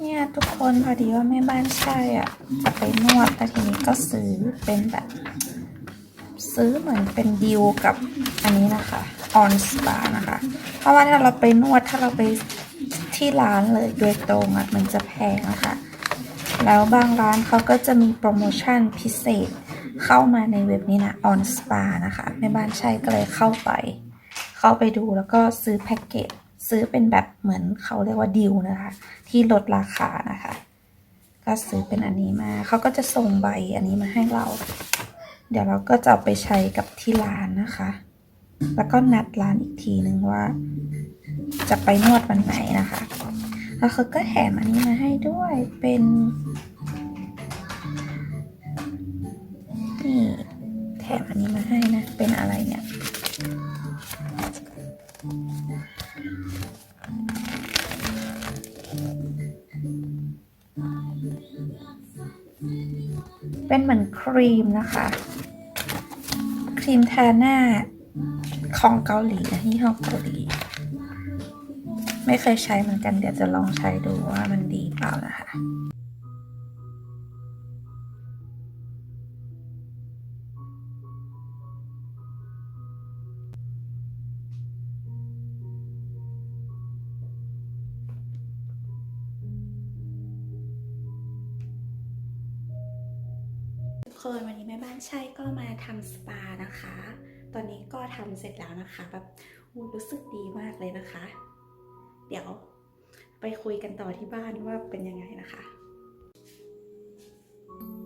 เนี่ยทุกคนพอดีว่าแม่บ้านใช่อะจะไปนวดแต่ทีนี้ก็ซื้อเป็นแบบ ซื้อเหมือนเป็นดีลกับอันนี้นะคะออนสปานะคะ เพราะว่าถ้าเราไปนวดถ้าเราไปที่ร้านเลยโดยตรงอะมันจะแพงนะคะแล้วบางร้านเขาก็จะมีโปรโมชั่นพิเศษเข้ามาในเว็บนี้นะออนสปานะคะแม่บ้านใช่ก็เลยเข้าไป เข้าไปดูแล้วก็ซื้อแพ็กเกจ ซื้อเป็นแบบเหมือนเขาเรียกว่าดีลนะคะ ที่ลดราคานะคะ ก็ซื้อเป็นอันนี้มาเขาก็จะส่งใบอันนี้มาให้เรา เดี๋ยวเราก็จะไปใช้กับที่ร้านนะคะ แล้วก็นัดร้านอีกทีนึงว่า จะไปนวดวันไหนนะคะแล้วเขาก็แถมอันนี้มาให้ด้วยเป็นนี่แถมอันนี้มาให้นะ เป็นอะไรเนี่ย เป็นเหมือนครีมนะคะ ครีมทาหน้าของเกาหลีนะที่ห้อเกาหลี ไม่เคยใช้เหมือนกันเดี๋ยวจะลองใช้ดูว่ามันดีเปล่านะคะ คนวันนี้แม่บ้านใช่ก็มาทำสปานะคะ ตอนนี้ก็ทำเสร็จแล้วนะคะแบบรู้สึกดีมากเลยนะคะ เดี๋ยวไปคุยกันต่อที่บ้านว่าเป็นยังไงนะคะ他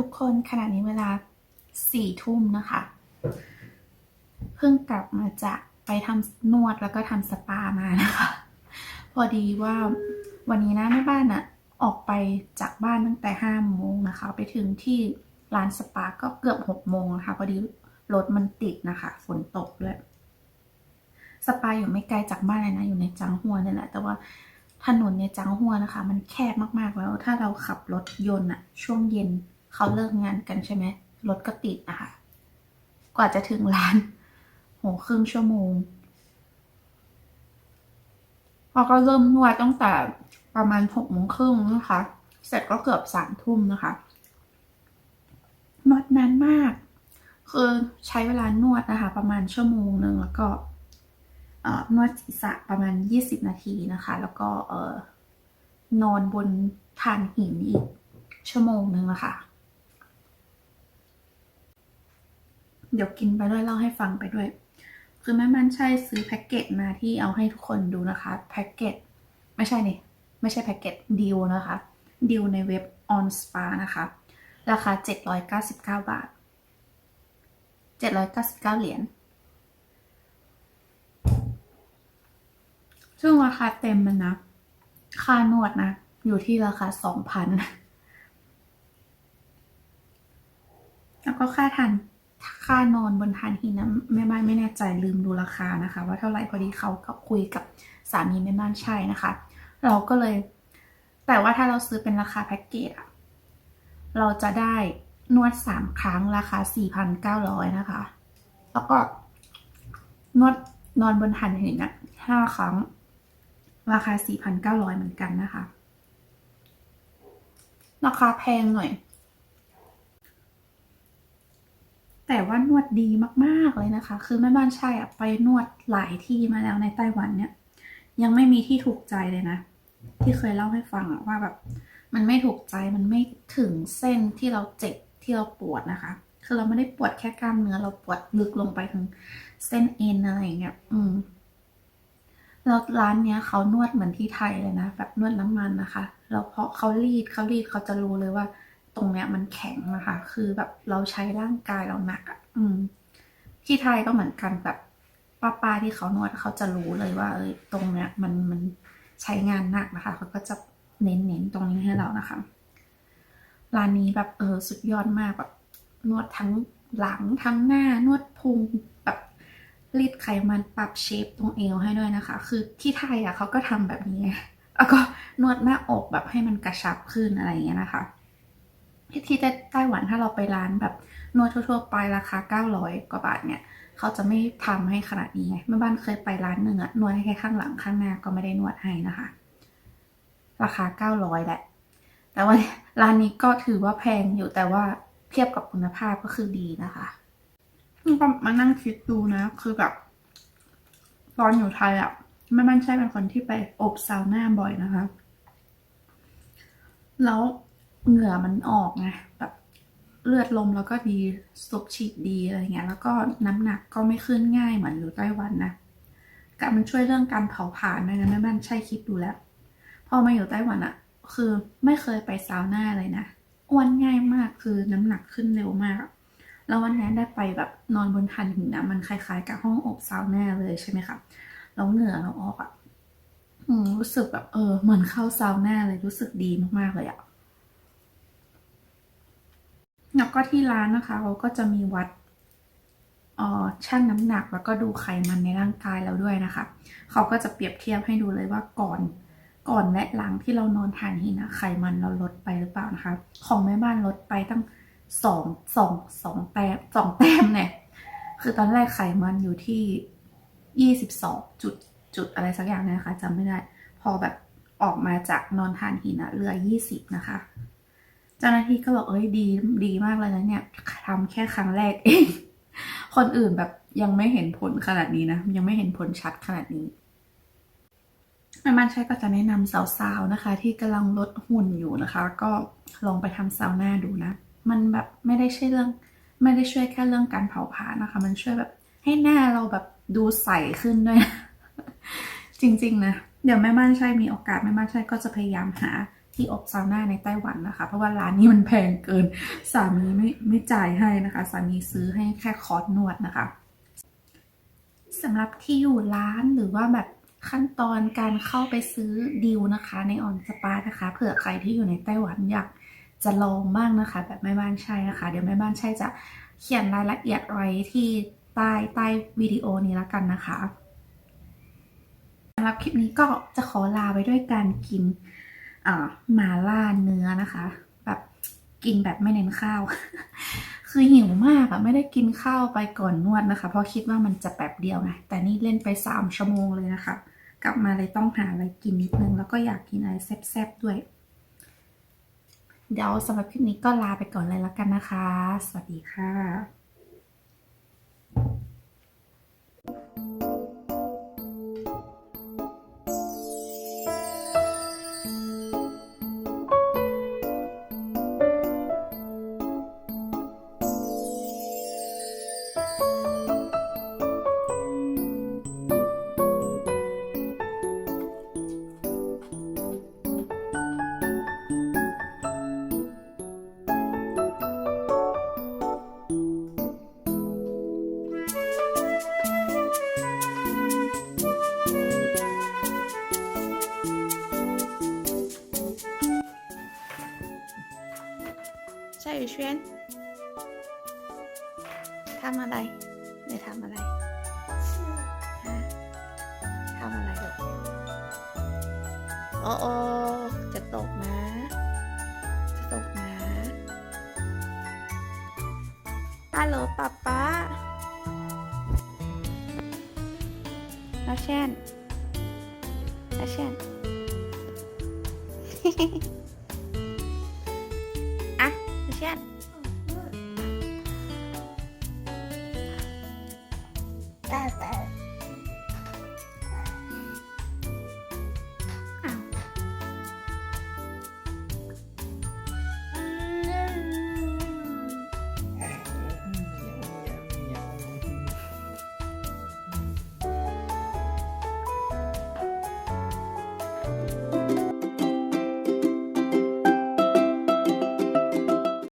ทุกคนขณะนี้เวลาสี่ทุ่มนะคะ เพิ่งกลับมาจากไปทำนวดแล้วก็ทำสปามานะคะ พอดีว่าวันนี้นะแม่บ้านอะออกไปจากบ้านตั้งแต่ห้าโมงนะคะ ไปถึงที่ร้านสปาก็เกือบหกโมงนะคะพอดีรถมันติดนะคะฝนตกด้วยสปาอยู่ไม่ไกลจากบ้านเลยนะ อยู่ในจังหัวนี่แหละแต่ว่าถนนในจังหัวนะคะ มันแคบมากๆแล้วถ้าเราขับรถยนต์อะช่วงเย็น เขาเลิกงานกันใช่ไหมรถก็ติดนะคะกว่าจะถึงร้าน โหครึ่งชั่วโมงพอก็เริ่มนวดตั้งแต่ประมาณหกโมงครึ่งนะคะ เสร็จก็เกือบสามทุ่มนะคะนวดนานมาก คือใช้เวลานวดนะคะ ประมาณชั่วโมงหนึ่งแล้วก็นวดศีรษะประมาณยี่สิบนาทีนะคะ แล้วก็เออนอนบนฐานหินอีกชั่วโมงหนึ่งนะคะ เดี๋ยวกินไปด้วยเล่าให้ฟังไปด้วย คือแม่มันใช่ซื้อแพ็กเกจมาที่เอาให้ทุกคนดูนะคะแพ็กเกจไม่ใช่นี่ไม่ใช่แพ็กเกจดีลนะคะดีลในเว็บ On Spa นะคะ ราคา 799 บาท 799 เหรียญซึ่งราคาเต็มมันนะ ค่านวดนะ อยู่ที่ราคา 2,000 แล้วก็ค่าทัน ค่านอนบนทานหินนะแม่บ้านไม่แน่ใจลืมดูราคานะคะ ว่าเท่าไหร่พอดีเขาก็คุยกับสามีแม่บ้านใช่นะคะ เราก็เลย แต่ว่าถ้าเราซื้อเป็นราคาแพ็กเกจเราจะได้นวดสามครั้งราคาสี่พันเก้าร้อยนะคะ แล้วก็นวดนอนบนทานหินอะห้าครั้ง ราคาสี่พันเก้าร้อยเหมือนกันนะคะ ราคาแพงหน่อย แต่ว่านวดดีมากๆเลยนะคะ คือแม่บ้านใช่อะไปนวดหลายที่มาแล้วในไต้หวันเนี่ย ยังไม่มีที่ถูกใจเลยนะ ที่เคยเล่าให้ฟังอะว่าแบบ มันไม่ถูกใจมันไม่ถึงเส้นที่เราเจ็บที่เราปวดนะคะ คือเราไม่ได้ปวดแค่กล้ามเนื้อเราปวดลึกลงไปถึงเส้นเอ็นอะไรอย่างเงี้ย อืมแล้วร้านเนี้ยเขานวดเหมือนที่ไทยเลยนะแบบนวดน้ำมันนะคะ แล้วพอเขารีดเขารีดเขาจะรู้เลยว่า ตรงเนี้ยมันแข็งนะคะ คือแบบเราใช้ร่างกายเราหนักอะอืม ที่ไทยก็เหมือนกันแบบป้าๆที่เขานวดเขาจะรู้เลยว่า เอยตรงเนี้ยมันมันใช้งานหนักนะคะเขาก็จะเน้นๆตรงนี้ให้เรานะคะร้านนี้แบบเออสุดยอดมากแบบนวดทั้งหลังทั้งหน้านวดพุงแบบรีดไขมันปรับเชฟตรงเอวให้ด้วยนะคะ คือที่ไทยอะเขาก็ทำแบบนี้แล้วก็นวดหน้าอกแบบให้มันกระชับขึ้นอะไรอย่างเงี้ยนะคะ ที่ที่ไต้หวันถ้าเราไปร้านแบบนวดทั่วๆไปราคา 900 กว่าบาทเนี่ยเขาจะไม่ทำให้ขนาดนี้ไงแม่บ้านเคยไปร้านหนึ่งอะนวดให้แค่ข้างหลังข้างหน้าก็ไม่ได้นวดให้นะคะ ราคา 900แหละ แต่ว่าร้านนี้ก็ถือว่าแพงอยู่แต่ว่าเทียบกับคุณภาพก็คือดีนะคะก็มานั่งคิดดูนะ คือแบบตอนอยู่ไทยอะแม่บ้านใช่เป็นคนที่ไปอบซาวน่าบ่อยนะคะ แล้ว เหงื่อมันออกไงแบบเลือดลมแล้วก็ดีสบฉีดดีอะไรเงี้ยแล้วก็น้ำหนักก็ไม่ขึ้นง่ายเหมือนอยู่ไต้หวันนะการมันช่วยเรื่องการเผาผลาญด้วยนะแม่บ้านใช่คิดดูแล้ว พอมาอยู่ไต้หวันอะคือไม่เคยไปซาวน่าเลยนะอ้วนง่ายมากคือน้ำหนักขึ้นเร็วมาก แล้ววันนี้ได้ไปแบบนอนบนทันหินนะมันคล้ายๆ กับห้องอบซาวน่าเลยใช่ไหมคะแล้วเหงื่อเราออกอะรู้สึกแบบเออเหมือนเข้าซาวน่าเลยรู้สึกดีมากๆเลยอะ แล้วก็ที่ร้านนะคะเขาก็จะมีวัดอ่อชั่งน้ำหนักแล้วก็ดูไขมันในร่างกายเราด้วยนะคะ เขาก็จะเปรียบเทียบให้ดูเลยว่าก่อนก่อนและหลังที่เรานอนทานหินนะไขมันเราลดไปหรือเปล่านะคะ ของแม่บ้านลดไปตั้งสองสองสองแต้มสองแต้มเนี่ยคือตอนแรกไขมันอยู่ที่ยี่สิบสองจุดจุดอะไรสักอย่างนยนะคะจำไม่ได้ พอแบบออกมาจากนอนทานหินอะเหลือยี่สิบนะคะ เจ้าหน้าที่ก็บอกเอ้ยดีดีมากเลยนะเนี่ยทำแค่ครั้งแรกเองคนอื่นแบบยังไม่เห็นผลขนาดนี้นะ ยังไม่เห็นผลชัดขนาดนี้แม่บ้านใช้ก็จะแนะนำสาวๆนะคะ ที่กำลังลดหุ่นอยู่นะคะ ก็ลองไปทำซาวน่าดูนะ มันแบบไม่ได้ใช่เรื่อง ไม่ได้ช่วยแค่เรื่องการเผาผลาญนะคะ มันช่วยแบบให้หน้าเราแบบดูใสขึ้นด้วย จริงๆนะ เดี๋ยวแม่บ้านใช่มีโอกาสแม่บ้านใช่ก็จะพยายามหา ที่อบซาวน่าในไต้หวันนะคะ เพราะว่าร้านนี้มันแพงเกิน สามีไม่ไม่จ่ายให้นะคะ สามีซื้อให้แค่คอร์สนวดนะคะสำหรับที่อยู่ร้านหรือว่าแบบขั้นตอนการเข้าไปซื้อดีลนะคะ ในออนสปานะคะ เผื่อใครที่อยู่ในไต้หวันอยากจะลองบ้างนะคะ แบบแม่บ้านใช่นะคะ เดี๋ยวแม่บ้านใช่จะเขียนรายละเอียดไว้ที่ใต้ใต้วิดีโอนี้แล้วกันนะคะสำหรับคลิปนี้ก็จะขอลาไปด้วยการกิน อ่าหมาล่าเนื้อนะคะ แบบกินแบบไม่เน้นข้าว คือหิวมากอะไม่ได้กินข้าวไปก่อนนวดนะคะ เพราะคิดว่ามันจะแป๊บเดียวไงแต่นี่เล่นไปสามชั่วโมงเลยนะคะ กลับมาเลยต้องหาอะไรกินนิดนึง แล้วก็อยากกินอะไรแซ่บๆด้วย เดี๋ยวสำหรับคลิปนี้ก็ลาไปก่อนเลยแล้วกันนะคะ สวัสดีค่ะ ใช่เชนทำอะไรเนี่ทำอะไรฮะทำอะไรลูกโอ้โอจะตกนะจะตกนะฮัลโหลป๊าป๊าแล้วเช่นแล้วเช่นอ่ะเช่น